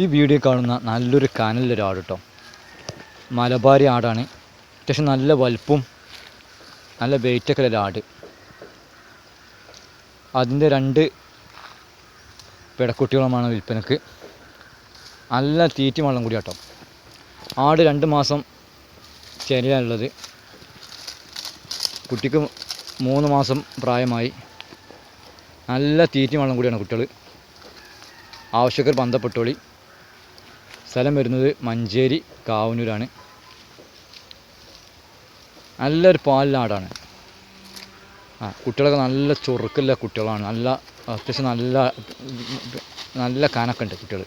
ഈ വീഡിയോ കാണുന്ന നല്ലൊരു കനലൊരു ആട് കേട്ടോ. മലബാരി ആടാണ്. അത്യാവശ്യം നല്ല വലുപ്പും നല്ല വെയിറ്റൊക്കെ ഉള്ള ആട്. അതിന്റെ രണ്ട് പിടക്കുട്ടികളുമാണ് വിൽപ്പനക്ക്. നല്ല തീറ്റി വെള്ളം കൂടി കേട്ടോ. ആട് രണ്ട് മാസം ചെറിയാനുള്ളത് കുട്ടിക്ക് മൂന്ന് മാസം പ്രായമായി. നല്ല തീറ്റി വെള്ളം കൂടിയാണ് കുട്ടികൾ ആവശ്യക്കാർ ബന്ധപ്പെട്ടോളി. സ്ഥലം വരുന്നത് മഞ്ചേരി കാവനൂരാണ്. നല്ലൊരു പാലിനാടാണ് ആ കുട്ടികളൊക്കെ നല്ല ചൊറുക്കുള്ള കുട്ടികളാണ്. നല്ല അത്യാവശ്യം നല്ല നല്ല കനൊക്കെ ഉണ്ട് കുട്ടികൾ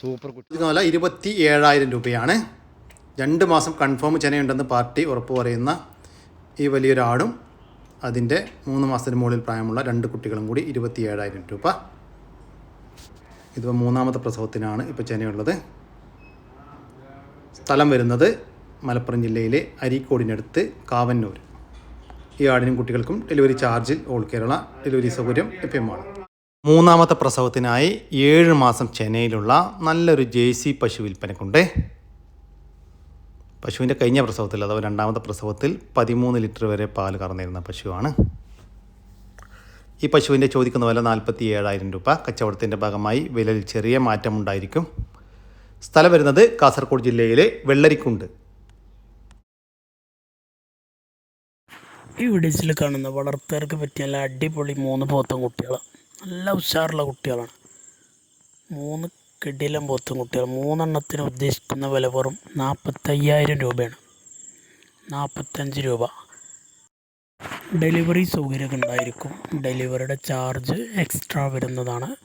സൂപ്പർ കുട്ടി. ഇരുപത്തി ഏഴായിരം രൂപയാണ്. രണ്ട് മാസം കൺഫേം ചെനയുണ്ടെന്ന് പാർട്ടി ഉറപ്പ് പറയുന്ന ഈ വലിയൊരാടും അതിന്റെ മൂന്ന് മാസത്തിന് മുകളിൽ പ്രായമുള്ള രണ്ട് കുട്ടികളും കൂടി ഇരുപത്തി ഏഴായിരം രൂപ. ഇതിപ്പോൾ മൂന്നാമത്തെ പ്രസവത്തിനാണ് ഇപ്പോൾ ചെനയുള്ളത്. സ്ഥലം വരുന്നത് മലപ്പുറം ജില്ലയിലെ അരീക്കോടിനടുത്ത് കാവന്നൂർ ഈ ആടിനും കുട്ടികൾക്കും ഡെലിവറി ചാർജിൽ ഓൾ കേരള ഡെലിവറി സൗകര്യം ലഭ്യമാണ്. മൂന്നാമത്തെ പ്രസവത്തിനായി ഏഴ് മാസം ചെന്നൈയിലുള്ള നല്ലൊരു ജേഴ്സി പശു വിൽപ്പനക്കുണ്ട്. പശുവിന്റെ കഴിഞ്ഞ പ്രസവത്തിൽ അഥവാ രണ്ടാമത്തെ പ്രസവത്തിൽ പതിമൂന്ന് ലിറ്റർ വരെ പാൽ കറന്നിരുന്ന പശുവാണ്. ഈ പശുവിന്റെ ചോദിക്കുന്ന വില നാൽപ്പത്തി ഏഴായിരം രൂപ. കച്ചവടത്തിന്റെ ഭാഗമായി വിലയിൽ ചെറിയ മാറ്റമുണ്ടായിരിക്കും. സ്ഥലം വരുന്നത് കാസർഗോഡ് ജില്ലയിലെ വെള്ളരിക്കുണ്ട്. ഈ വീഡിയോസിൽ കാണുന്ന വളർത്തുകാർക്ക് പറ്റിയ നല്ല അടിപൊളി മൂന്ന് പോത്തം കുട്ടികളാണ് നല്ല ഉഷാറുള്ള കുട്ടികളാണ്. മൂന്ന് കിടിലം പോത്തും കുട്ടികൾ മൂന്നെണ്ണത്തിന് ഉദ്ദേശിക്കുന്ന വില വെറും നാൽപ്പത്തയ്യായിരം രൂപയാണ്. നാൽപ്പത്തഞ്ച് രൂപ. ഡെലിവറി സൗകര്യമൊക്കെ ഉണ്ടായിരിക്കും. ഡെലിവറിയുടെ ചാർജ് എക്സ്ട്രാ വരുന്നതാണ്.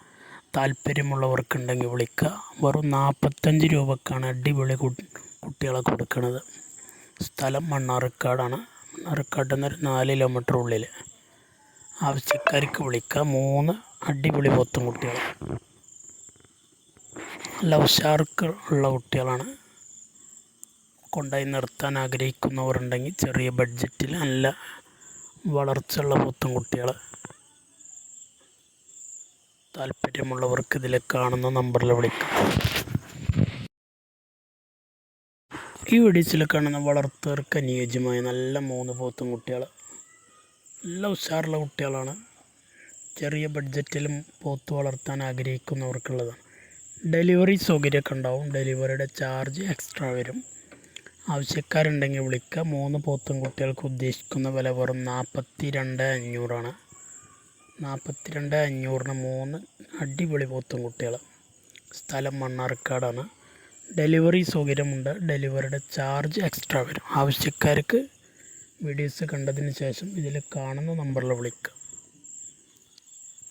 താല്പര്യമുള്ളവർക്കുണ്ടെങ്കിൽ വിളിക്കുക. വെറും നാൽപ്പത്തഞ്ച് രൂപക്കാണ് അടിപൊളി കുട്ടികളെ കൊടുക്കുന്നത് സ്ഥലം മണ്ണാർക്കാടാണ്. മണ്ണാർക്കാട് നിന്ന് ഒരു നാല് കിലോമീറ്റർ ഉള്ളിൽ ആവശ്യക്കാർക്ക് വിളിക്കുക. മൂന്ന് അടിപൊളി പോത്തും കുട്ടികൾ നല്ല ഉഷാർക്ക് ഉള്ള കുട്ടികളാണ്. കൊണ്ടുപോയി നിർത്താൻ ആഗ്രഹിക്കുന്നവരുണ്ടെങ്കിൽ ചെറിയ ബഡ്ജറ്റിൽ നല്ല വളർച്ചയുള്ള പോത്തും കുട്ടികൾ താല്പര്യമുള്ളവർക്ക് ഇതിൽ കാണുന്ന നമ്പറിൽ വിളിക്കാം. ഈ വെടിച്ചിൽ കാണുന്ന വളർത്തുകാർക്ക് അനുയോജ്യമായ നല്ല മൂന്ന് പോത്തും കുട്ടികൾ നല്ല ഉഷാറുള്ള കുട്ടികളാണ്. ചെറിയ ബഡ്ജറ്റിലും പോത്ത് വളർത്താൻ ആഗ്രഹിക്കുന്നവർക്കുള്ളതാണ്. ഡെലിവറി സൗകര്യമൊക്കെ ഉണ്ടാവും. ഡെലിവറിയുടെ ചാർജ് എക്സ്ട്രാ വരും. ആവശ്യക്കാരുണ്ടെങ്കിൽ വിളിക്കുക മൂന്ന് പോത്തും കുട്ടികൾക്ക് ഉദ്ദേശിക്കുന്ന വില വെറും നാൽപ്പത്തി രണ്ട് അഞ്ഞൂറാണ്. നാൽപ്പത്തി രണ്ട് അഞ്ഞൂറിന് മൂന്ന് അടിപൊളി പോത്തും കുട്ടികൾ. സ്ഥലം മണ്ണാർക്കാടാണ്. ഡെലിവറി സൗകര്യമുണ്ട്. ഡെലിവറിയുടെ ചാർജ് എക്സ്ട്രാ വരും. ആവശ്യക്കാർക്ക് വീഡിയോസ് കണ്ടതിന് ശേഷം ഇതിൽ കാണുന്ന നമ്പറിൽ വിളിക്കുക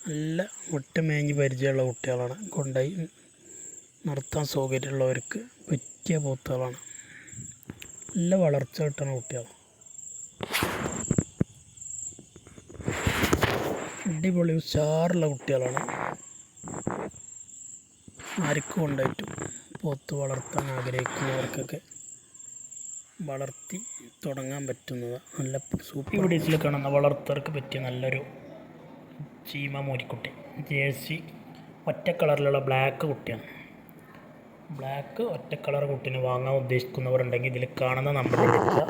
നല്ല വിട്ടുമേഞ്ഞ് പരിചയമുള്ള കുട്ടികളാണ്. കൊണ്ടുപോയി നിർത്താൻ സൗകര്യമുള്ളവർക്ക് പറ്റിയ പോത്തുകളാണ്. നല്ല വളർച്ച കിട്ടണ കുട്ടിയാണ്. അടിപൊളി ഉഷാറുള്ള കുട്ടികളാണ്. ആർക്കും ഉണ്ടായിട്ടും പോത്ത് വളർത്താൻ ആഗ്രഹിക്കുന്നവർക്കൊക്കെ വളർത്തി തുടങ്ങാൻ പറ്റുന്നത് നല്ല സൂപ്പർ വീഡിയോസിൽ കാണുന്ന വളർത്തവർക്ക് പറ്റിയ നല്ലൊരു ചീമ മോരിക്കുട്ടി. ജേഴ്സി ഒറ്റ കളറിലുള്ള ബ്ലാക്ക് കുട്ടിയാണ്. ബ്ലാക്ക് ഒറ്റ കളർ കുട്ടിന് വാങ്ങാൻ ഉദ്ദേശിക്കുന്നവരുണ്ടെങ്കിൽ ഇതിൽ കാണുന്ന നമ്പറിൽ വിളിക്കുക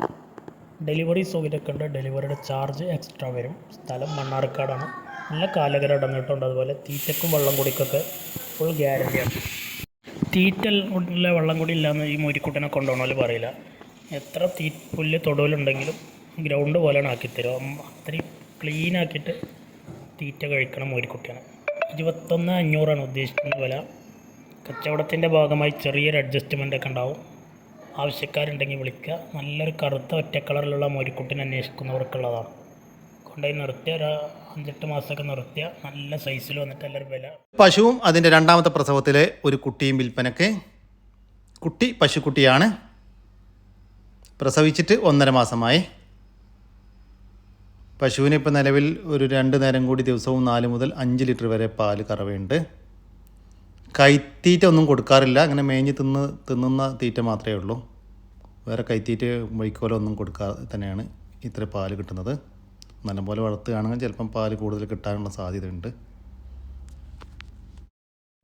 ഡെലിവറി സൗകര്യമൊക്കെ ഉണ്ട്. ഡെലിവറിയുടെ ചാർജ് എക്സ്ട്രാ വരും. സ്ഥലം മണ്ണാർക്കാടാണ്. നല്ല കാലകര അടങ്ങിയിട്ടുണ്ട് അതുപോലെ തീറ്റക്കും വെള്ളം കുടിക്കൊക്കെ ഫുൾ ഗ്യാരണ്ടിയാണ് തീറ്റൽ ഉള്ള വെള്ളം കൂടി ഇല്ലാന്ന് ഈ മോരിക്കുട്ടനെ കൊണ്ടുപോകണമെങ്കിൽ പറയില്ല. എത്ര തീ പുല്ല് തൊടുവിലുണ്ടെങ്കിലും ഗ്രൗണ്ട് പോലെയാണ് ആക്കിത്തരും അത്രയും ക്ലീൻ ആക്കിയിട്ട് തീറ്റ കഴിക്കണം മോരിക്കുട്ടിയാണ്. ഇരുപത്തൊന്ന് അഞ്ഞൂറാണ് ഉദ്ദേശിക്കുന്ന വില. കച്ചവടത്തിന്റെ ഭാഗമായി ചെറിയൊരു അഡ്ജസ്റ്റ്മെന്റ് ഒക്കെ ഉണ്ടാവും. ആവശ്യക്കാരുണ്ടെങ്കിൽ വിളിക്കുക. നല്ലൊരു കറുത്ത ഒറ്റ കളറിലുള്ള മോരിക്കുട്ടിനെ അന്വേഷിക്കുന്നവർക്കുള്ളതാണ്. കൊണ്ടുപോയി നിർത്തിയ ഒരു അഞ്ചെട്ട് മാസമൊക്കെ നിർത്തിയ നല്ല സൈസിൽ വന്നിട്ട് എല്ലാവരും വില. പശുവും അതിന്റെ രണ്ടാമത്തെ പ്രസവത്തിലെ ഒരു കുട്ടിയും വിൽപ്പനക്ക് കുട്ടി പശുക്കുട്ടിയാണ്. പ്രസവിച്ചിട്ട് ഒന്നര മാസമായി. പശുവിന് ഇപ്പോൾ നിലവിൽ ഒരു രണ്ട് നേരം കൂടി ദിവസവും നാല് മുതൽ അഞ്ച് ലിറ്റർ വരെ പാൽ കറവയുണ്ട്. കൈത്തീറ്റ ഒന്നും കൊടുക്കാറില്ല. അങ്ങനെ മേഞ്ഞ് തിന്ന് തിന്നുന്ന തീറ്റ മാത്രമേ ഉള്ളൂ. വേറെ കൈത്തീറ്റ വൈക്കോലോ ഒന്നും കൊടുക്കാതെ തന്നെയാണ് ഇത്ര പാൽ കിട്ടുന്നത്. നല്ലപോലെ വളർത്തുകയാണെങ്കിൽ ചിലപ്പം പാൽ കൂടുതൽ കിട്ടാനുള്ള സാധ്യതയുണ്ട്.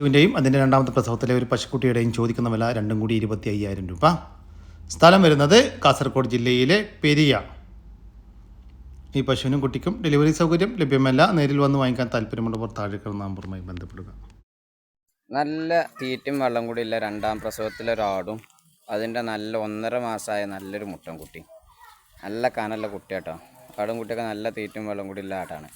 ഇതിന്റെയും അതിന്റെ രണ്ടാമത്തെ പ്രസവത്തിലെ ഒരു പശുക്കുട്ടിയുടെയും ചോദിക്കുന്ന വില രണ്ടും കൂടി ഇരുപത്തി അയ്യായിരം രൂപ. സ്ഥലം വരുന്നത് കാസർഗോഡ് ജില്ലയിലെ പെരിയ. ഈ പശുവിനും കുട്ടിക്കും ഡെലിവറി സൗകര്യം ലഭ്യമല്ല. നേരിൽ വന്ന് വാങ്ങിക്കാൻ താല്പര്യമുള്ളവർ താഴേക്കുള്ള നമ്പറുമായി ബന്ധപ്പെടുക. നല്ല തീറ്റും വെള്ളം കൂടി ഇല്ല രണ്ടാം പ്രസവത്തിലൊരാടും അതിന്റെ നല്ല ഒന്നര മാസമായ നല്ലൊരു മുട്ടൻ കുട്ടി. നല്ല കനല്ല കുട്ടിയാട്ടോ. ആടും കുട്ടിയൊക്കെ നല്ല തീറ്റും വെള്ളം കൂടി ഇല്ല ആടാണ്.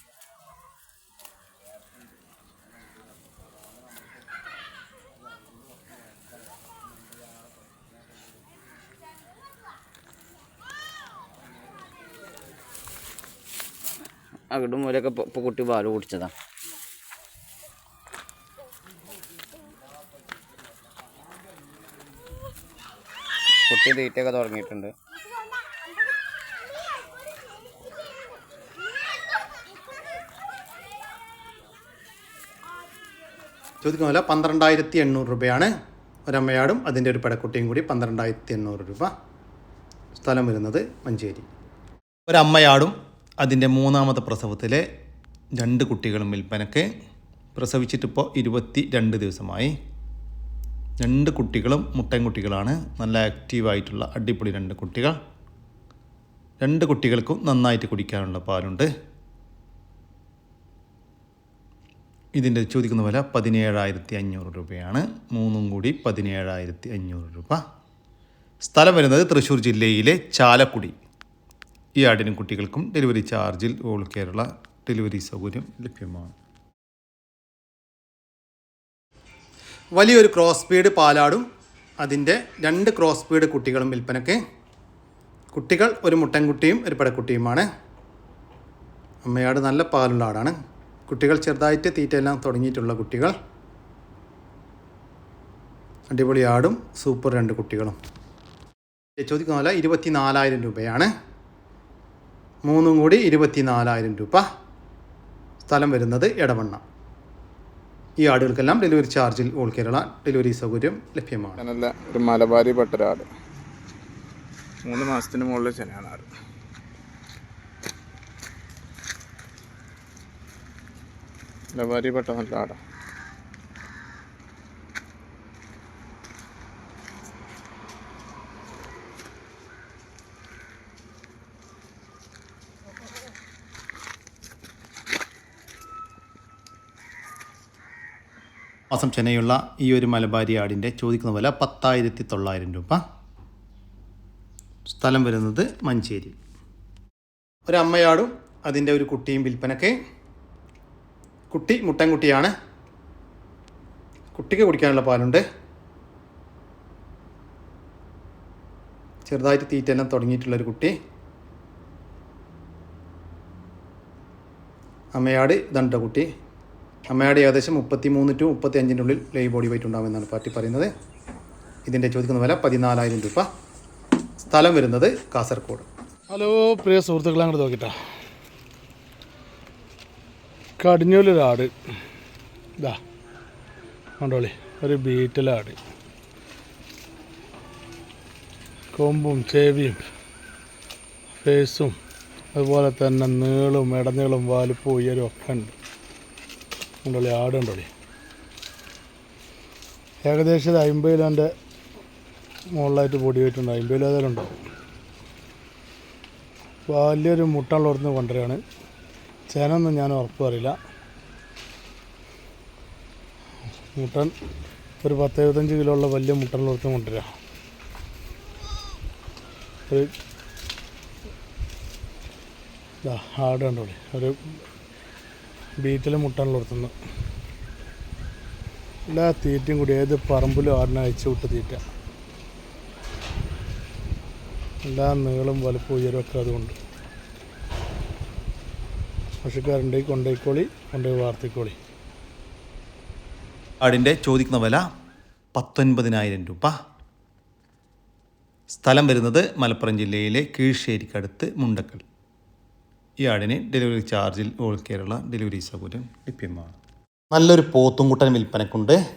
അകിടും മൂലൊക്കെ ഇപ്പോൾ കുട്ടി പാൽ കുടിച്ചതാ. കുട്ടി തീറ്റയൊക്കെ തുടങ്ങിയിട്ടുണ്ട്. ചോദിക്കുന്ന വില പന്ത്രണ്ടായിരത്തി എണ്ണൂറ് രൂപയാണ്. ഒരമ്മയാടും അതിന്റെ ഒരു പെടക്കുട്ടിയും കൂടി പന്ത്രണ്ടായിരത്തി എണ്ണൂറ് രൂപ സ്ഥലം വരുന്നത് മഞ്ചേരി. ഒരമ്മയാടും അതിന്റെ മൂന്നാമത്തെ പ്രസവത്തിലെ രണ്ട് കുട്ടികളും വിൽപ്പനക്ക് പ്രസവിച്ചിട്ടിപ്പോൾ ഇരുപത്തി രണ്ട് ദിവസമായി. രണ്ട് കുട്ടികളും മുട്ടൻ കുട്ടികളാണ്. നല്ല ആക്റ്റീവായിട്ടുള്ള അടിപൊളി രണ്ട് കുട്ടികൾ. രണ്ട് കുട്ടികൾക്കും നന്നായിട്ട് കുടിക്കാനുള്ള പാലുണ്ട്. ഇതിന്റെ ചോദിക്കുന്ന വില പതിനേഴായിരത്തി അഞ്ഞൂറ് രൂപയാണ്. മൂന്നും കൂടി പതിനേഴായിരത്തി അഞ്ഞൂറ് രൂപ. സ്ഥലം വരുന്നത് തൃശ്ശൂർ ജില്ലയിലെ ചാലക്കുടി. ഈ ആടിനും കുട്ടികൾക്കും ഡെലിവറി ചാർജിൽ ഓൾ കേരള ഡെലിവറി സൗകര്യം ലഭ്യമാണ്. വലിയൊരു ക്രോസ് സ്പീഡ് പാലാടും. അതിന്റെ രണ്ട് ക്രോസ് സ്പീഡ് കുട്ടികളും വിൽപ്പനയ്ക്ക്. കുട്ടികൾ ഒരു മുട്ടൻകുട്ടിയും ഒരു പെടക്കുട്ടിയുമാണ്. അമ്മയാട് നല്ല പാലുള്ള ആടാണ്. കുട്ടികൾ ചെറുതായിട്ട് തീറ്റയെല്ലാം തുടങ്ങിയിട്ടുള്ള കുട്ടികൾ. അടിപൊളി ആടും സൂപ്പർ രണ്ട് കുട്ടികളും. ചോദിക്കുന്ന പോലെ ഇരുപത്തി നാലായിരം രൂപയാണ്. മൂന്നും കൂടി ഇരുപത്തി നാലായിരം രൂപ. സ്ഥലം വരുന്നത് എടവണ്ണ. ഈ ആടുകൾക്കെല്ലാം ഡെലിവറി ചാർജിൽ ഓൾ കേരള ഡെലിവറി സൗകര്യം ലഭ്യമാണ്. ഒരു മലബാരി പട്ടരാട്. മൂന്ന് മാസത്തിന് മുകളിൽ ചെനയാണ് ആട്. മലബാരി പെട്ട നല്ല മാസം ചെന്നൈയുള്ള ഈ ഒരു മലബാരി ആടിന്റെ ചോദിക്കുന്ന വില പത്തായിരത്തി തൊള്ളായിരം രൂപ. സ്ഥലം വരുന്നത് മഞ്ചേരി. ഒരു അമ്മയാടും അതിന്റെ ഒരു കുട്ടിയും വിൽപ്പനക്ക്. കുട്ടി മുട്ടൻകുട്ടിയാണ് കുട്ടിക്ക് കുടിക്കാനുള്ള പാലുണ്ട്. ചെറുതായിട്ട് തീറ്റെല്ലാം തുടങ്ങിയിട്ടുള്ളൊരു കുട്ടി. അമ്മയാട് ഇതാണ് കുട്ടി. അമ്മയാട് ഏകദേശം മുപ്പത്തി മൂന്ന് ടു മുപ്പത്തി അഞ്ചിന്റെ ഉള്ളിൽ ലൈവ് ബോഡി വെയിറ്റ് ഉണ്ടാകുമെന്നാണ് പാർട്ടി പറയുന്നത്. ഇതിന്റെ ചോദിക്കുന്ന വില പതിനാലായിരം രൂപ. സ്ഥലം വരുന്നത് കാസർഗോഡ് ഹലോ പ്രിയ സുഹൃത്തുക്കളെ അങ്ങോട്ട് നോക്കിട്ടാ. കടിഞ്ഞൂലൊരാട്. ഇതാ കണ്ടോളി ഒരു ബീറ്റലാട്. കൊമ്പും ചേവിയും ഫേസും അതുപോലെ തന്നെ നീളും ഇടനീളും വലിപ്പവും ഉയരും ഒക്കെ ഉണ്ട്. കണ്ടോളി ആട് കണ്ടോളി ഏകദേശം ഒരു അമ്പത് കിലോന്റെ മുകളിലായിട്ട് പൊടി വെയിട്ടുണ്ട് അമ്പത് കിലോ ഏതായാലും ഉണ്ടാവും വലിയൊരു മുട്ടുള്ളവർന്ന് കൊണ്ടുവരികയാണ് ചേനൊന്നും ഞാൻ ഉറപ്പ് പറയില്ല. മുട്ടൻ ഒരു പത്ത് എഴുപത്തഞ്ച് കിലോ ഉള്ള വലിയ മുട്ടുള്ളവർത്ത് കൊണ്ടുവരിക ഒരു ഇതാ ആട് കണ്ടോളി ഒരു ബീറ്റിൽ മുട്ടുള്ളവർത്തുനിന്ന് എല്ലാ തീറ്റയും കൂടി. ഏത് പറമ്പിലും ആടിനെ അയച്ചു വിട്ട് തീറ്റ. എല്ലാ നീളം വലുപ്പം ഉയരമൊക്കെ അതുകൊണ്ട്. പശുക്കാരുണ്ടെങ്കിൽ കൊണ്ടോയിക്കോളി കൊണ്ടുപോയി വാർത്തിക്കോളി. ആടിന്റെ ചോദിക്കുന്ന വില പത്തൊൻപതിനായിരം രൂപ. സ്ഥലം വരുന്നത് മലപ്പുറം ജില്ലയിലെ കീഴ്ശ്ശേരിക്കടുത്ത് മുണ്ടക്കൽ. ഈ ആടിന് ഡെലിവറി ചാർജിൽ ഓൾ കേരള ഡെലിവറി സൗകര്യം ലഭ്യമാണ്. നല്ലൊരു പോത്തും പോത്തുംകുട്ടൻ വിൽപ്പനക്കുണ്ട്.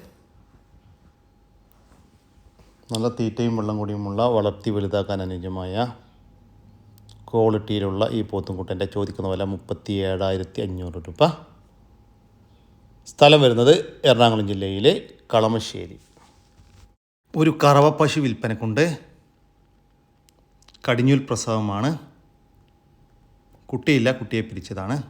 നല്ല തീറ്റയും വെള്ളം കൂടിയുമുള്ള വളർത്തി വലുതാക്കാൻ അനുയോജ്യമായ ക്വാളിറ്റിയിലുള്ള ഈ പോത്തുംകുട്ടന്റെ ചോദിക്കുന്ന വില മുപ്പത്തി ഏഴായിരത്തി അഞ്ഞൂറ് രൂപ. സ്ഥലം വരുന്നത് എറണാകുളം ജില്ലയിലെ കളമശ്ശേരി. ഒരു കറവപ്പശു പശു വിൽപ്പനക്കുണ്ട്. കടിഞ്ഞൂൽ പ്രസവമാണ്. കുട്ടിയില്ല കുട്ടിയെ പിരിച്ചതാണ്.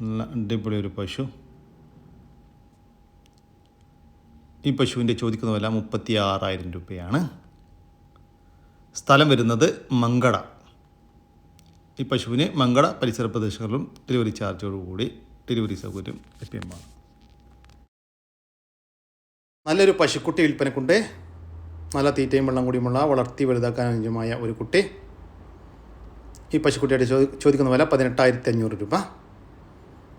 നല്ല അടിപൊളി ഒരു പശു. ഈ പശുവിന്റെ ചോദിക്കുന്ന വില മുപ്പത്തി ആറായിരം രൂപയാണ്. സ്ഥലം വരുന്നത് മങ്കട. ഈ പശുവിന് മങ്കട പരിസര പ്രദേശങ്ങളിലും ഡെലിവറി ചാർജോടുകൂടി ഡെലിവറി സൗകര്യം ലഭ്യമാണ്. നല്ലൊരു പശുക്കുട്ടി വിൽപ്പനക്കുണ്ട്. നല്ല തീറ്റയും വെള്ളം കൂടിയുമുള്ള വളർത്തി വലുതാക്കാൻ അനുയോജ്യമായ ഒരു കുട്ടി. ഈ പശുക്കുട്ടിയുടെ ചോദി ചോദിക്കുന്ന വില പതിനെട്ടായിരത്തി അഞ്ഞൂറ് രൂപ.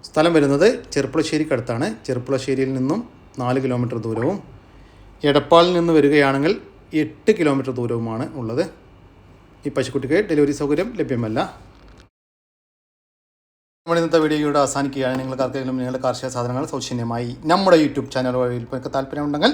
സ്ഥലം വരുന്നത് ചെറുപ്പുളശ്ശേരിക്കടുത്താണ്. ചെറുപ്പുളശ്ശേരിയിൽ നിന്നും നാല് കിലോമീറ്റർ ദൂരവും എടപ്പാളിൽ നിന്ന് വരികയാണെങ്കിൽ എട്ട് കിലോമീറ്റർ ദൂരവുമാണ് ഉള്ളത്. ഈ പശുക്കുട്ടിക്ക് ഡെലിവറി സൗകര്യം ലഭ്യമല്ല. നമ്മുടെ ഇന്നത്തെ വീഡിയോയുടെ അവസാനിക്കുകയാണ്. നിങ്ങൾക്ക് ആർക്കെങ്കിലും നിങ്ങളുടെ കാർഷിക സാധനങ്ങൾ സൗജന്യമായി നമ്മുടെ യൂട്യൂബ് ചാനൽ വഴി വിൽപ്പനയ്ക്ക് താല്പര്യമുണ്ടെങ്കിൽ